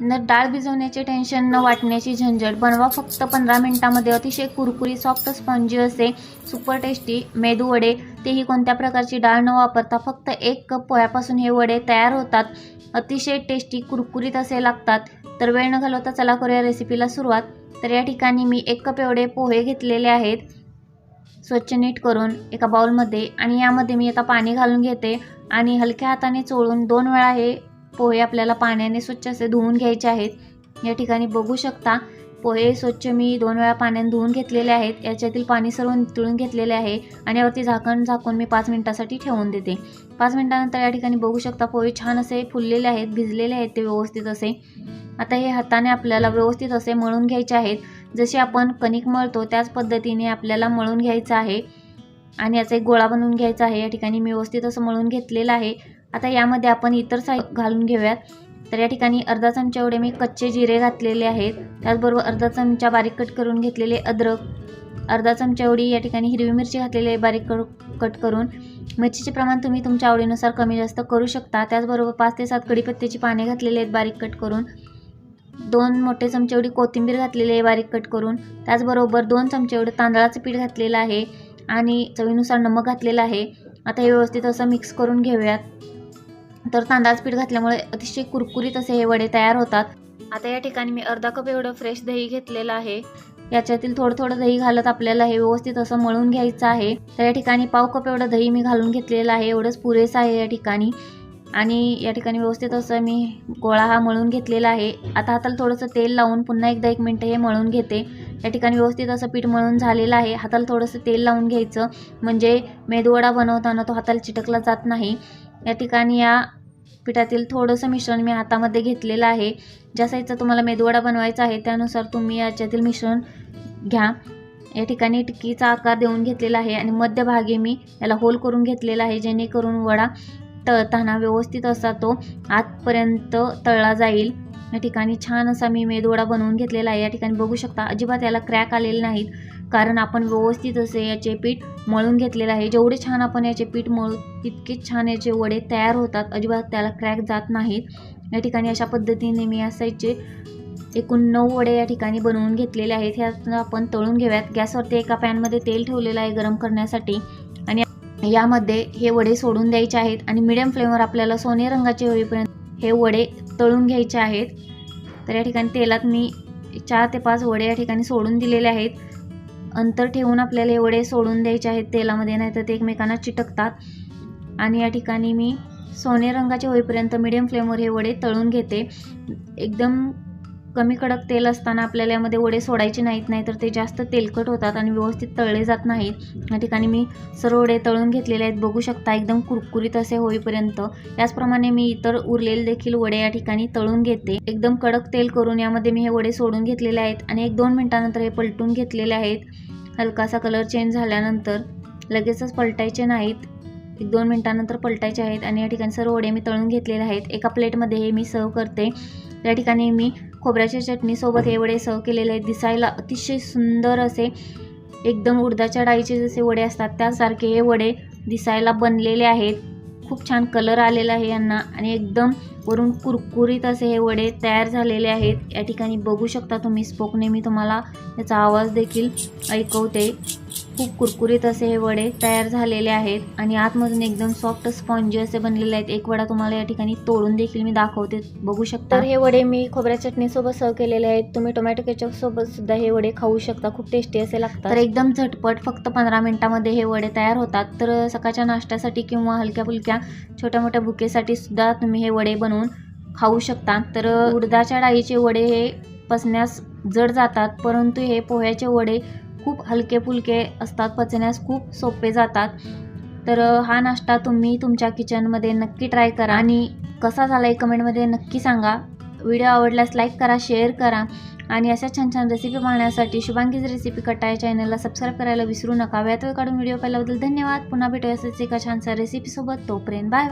न डाळ भिजवण्याचे टेन्शन न वाटण्याची झंझट. बनवा फक्त पंधरा मिनिटामध्ये. अतिशय कुरकुरी सॉफ्ट स्पॉन्जी असे सुपर टेस्टी मेदू वडे. तेही कोणत्या प्रकारची डाळ न वापरता फक्त एक कप पोह्यापासून हे वडे तयार होतात. अतिशय टेस्टी कुरकुरीत असे लागतात. तर वेळ न घालवता चला करूया रेसिपीला सुरुवात. तर या ठिकाणी मी एक कप एवढे पोहे घेतलेले आहेत. स्वच्छ नीट करून एका बाउलमध्ये आणि यामध्ये मी आता पाणी घालून घेते. आणि हलक्या हाताने चोळून दोन वेळा हे पोहे आपल्याला पाण्याने स्वच्छ असे धुवून घ्यायचे आहेत. या ठिकाणी बघू शकता पोहे स्वच्छ मी दोन वेळा पाण्याने धुवून घेतलेले आहेत. याच्यातील पाणी सर्व नितळून घेतलेले आहे आणि यावरती झाकण झाकून मी पाच मिनिटासाठी ठेवून देते. पाच मिनिटानंतर या ठिकाणी बघू शकता पोहे छान असे फुललेले आहेत भिजलेले आहेत ते व्यवस्थित असे. आता हे हाताने आपल्याला व्यवस्थित असे मळून घ्यायचे आहेत. जसे आपण कणिक मळतो त्याच पद्धतीने आपल्याला मळून घ्यायचं आहे. आणि याचा एक गोळा बनवून घ्यायचा आहे. या ठिकाणी मी व्यवस्थित असं मळून घेतलेलं आहे. आता यामध्ये आपण इतर साहित्य घालून घेऊयात. तर या ठिकाणी अर्धा चमचा एवढे मी कच्चे जिरे घातलेले आहेत. त्याचबरोबर अर्धा चमचा बारीक कट करून घेतलेले अद्रक अर्धा चमचा एवढी या ठिकाणी हिरवी मिरची घातलेली आहे बारीक कर कट करून. मिरचीचे प्रमाण तुम्ही तुमच्या आवडीनुसार कमी जास्त करू शकता. त्याचबरोबर पाच ते सात कडीपत्त्याची पाने घातलेली आहेत बारीक कट करून. दोन मोठे चमचे एवढी कोथिंबीर घातलेली आहे बारीक कट करून. त्याचबरोबर दोन चमचे एवढं तांदळाचं पीठ घातलेलं आहे आणि चवीनुसार नमक घातलेलं आहे. आता हे व्यवस्थित असं मिक्स करून घेऊयात. तर तांदळाचं पीठ घातल्यामुळे अतिशय कुरकुरीत असे हे वडे तयार होतात. आता या ठिकाणी मी अर्धा कप एवढं फ्रेश दही घेतलेलं आहे. याच्यातील थोडं थोडं दही घालत आपल्याला हे व्यवस्थित असं मळून घ्यायचं आहे. तर या ठिकाणी पाव कप एवढं दही मी घालून घेतलेलं आहे. एवढंच पुरेसं आहे या ठिकाणी. आणि या ठिकाणी व्यवस्थित असं मी गोळा हा मळून घेतलेला आहे. आता हाताला थोडंसं तेल लावून पुन्हा एकदा एक मिनटं हे मळून घेते. या ठिकाणी व्यवस्थित असं पीठ मळून झालेलं आहे. हाताला थोडंसं तेल लावून घ्यायचं. म्हणजे मेदूवडा बनवताना तो हाताला चिटकला जात नाही. या ठिकाणी या पिठातील थोडंसं मिश्रण मी हातामध्ये घेतलेलं आहे. ज्या साईजचा तुम्हाला मेदवडा बनवायचा आहे त्यानुसार तुम्ही याच्यातील मिश्रण घ्या. या ठिकाणी टिक्कीचा आकार देऊन घेतलेला आहे आणि मध्यभागी मी याला होल करून घेतलेला आहे जेणेकरून वडा तळताना व्यवस्थित असा तो आतपर्यंत तळला जाईल. या ठिकाणी छान असा मी मेदवडा बनवून घेतलेला आहे. या ठिकाणी बघू शकता अजिबात याला क्रॅक आलेले नाहीत. कारण आपण व्यवस्थित असे याचे पीठ मळून घेतलेलं आहे. जेवढे छान आपण याचे पीठ मळू तितकेच छान याचे वडे तयार होतात. अजिबात त्याला क्रॅक जात नाहीत. या ठिकाणी अशा पद्धतीने मी असायचे. एकूण नऊ वडे या ठिकाणी बनवून घेतलेले आहेत. हे आपण तळून घेऊयात. गॅसवरती एका पॅनमध्ये तेल ठेवलेलं आहे गरम करण्यासाठी. आणि यामध्ये हे वडे सोडून द्यायचे आहेत. आणि मिडियम फ्लेमवर आपल्याला सोने रंगाचे होईपर्यंत हे वडे तळून घ्यायचे आहेत. तर या ठिकाणी तेलात मी चार ते पाच वडे या ठिकाणी सोडून दिलेले आहेत. अंतर ठेवून आपल्याला एवढे सोडून द्यायचे आहेत तेलामध्ये नाही तर ते एकमेकांना चिटकतात. आणि या ठिकाणी मी सोने रंगाचे होईपर्यंत मिडियम फ्लेमवर हे वडे तळून घेते. एकदम कमी कडक तेल असताना आपल्याला यामध्ये वडे सोडायचे नाहीत नाही तर ते जास्त तेलकट होतात आणि व्यवस्थित तळले जात नाहीत. या ठिकाणी मी सर्व वडे तळून घेतलेले आहेत. बघू शकता एकदम कुरकुरीत असे होईपर्यंत. याचप्रमाणे मी इतर उरलेले देखील वडे या ठिकाणी तळून घेते. एकदम कडक तेल करून यामध्ये मी हे वडे सोडून घेतलेले आहेत आणि एक दोन मिनटानंतर हे पलटून घेतलेले आहेत. हलकासा कलर चेंज झाल्यानंतर लगेचच पलटायचे नाहीत. एक दोन मिनटानंतर पलटायचे आहेत आणि या ठिकाणी सर्व वडे मी तळून घेतलेले आहेत. एका प्लेटमध्ये हे मी सर्व करते. या ठिकाणी मी खोबऱ्याच्या चटणीसोबत हे वडे सर्व केलेले आहेत. दिसायला अतिशय सुंदर असे एकदम उडदाच्या डाळीचे जसे वडे असतात त्यासारखे हे वडे दिसायला बनलेले आहेत. खूप छान कलर आलेला आहे यांना आणि एकदम वरून कुरकुरीत असे हे वडे तयार झालेले आहेत. या ठिकाणी बघू शकता तुम्ही स्पोकने मी तुम्हाला याचा आवाज देखील ऐकवते. खूप कुरकुरीत असे हे वडे तयार झालेले आहेत आणि आतमधून एकदम सॉफ्ट स्पॉन्जी असे बनलेले आहेत. एक वडा तुम्हाला या ठिकाणी तोडून देखील मी दाखवते. बघू शकता. तर हे वडे मी खोबऱ्या चटणीसोबत सर्व केलेले आहेत. तुम्ही टोमॅटो केचप सोबत सुद्धा हे वडे खाऊ शकता. खूप टेस्टी असे लागतात. तर एकदम झटपट फक्त पंधरा मिनिटामध्ये हे वडे तयार होतात. तर सकाळच्या नाश्त्यासाठी किंवा हलक्या फुलक्या छोट्या मोठ्या बुकेसाठी सुद्धा तुम्ही हे वडे बनवून खाऊ शकता तर उडदाच्या डाळीचे वडे हे पचण्यास जड जातात परंतु हे पोह्याचे वडे खूप हलके फुलके असतात पचण्यास खूप सोपे जातात. तर हा नाश्ता तुम्ही तुमच्या किचनमध्ये नक्की ट्राय करा आणि कसा झाला आहे कमेंटमध्ये नक्की सांगा. व्हिडिओ आवडल्यास लाईक करा शेअर करा आणि अशा छान छान रेसिपी पाहण्यासाठी शुभांगीज रेसिपी कट्टा या चॅनलला सबस्क्राईब करायला विसरू नका. वेळात वेळ काढून व्हिडिओ पाहिल्याबद्दल धन्यवाद. पुन्हा भेटूया असेच एका छानसा रेसिपीसोबत. तोपर्यंत बाय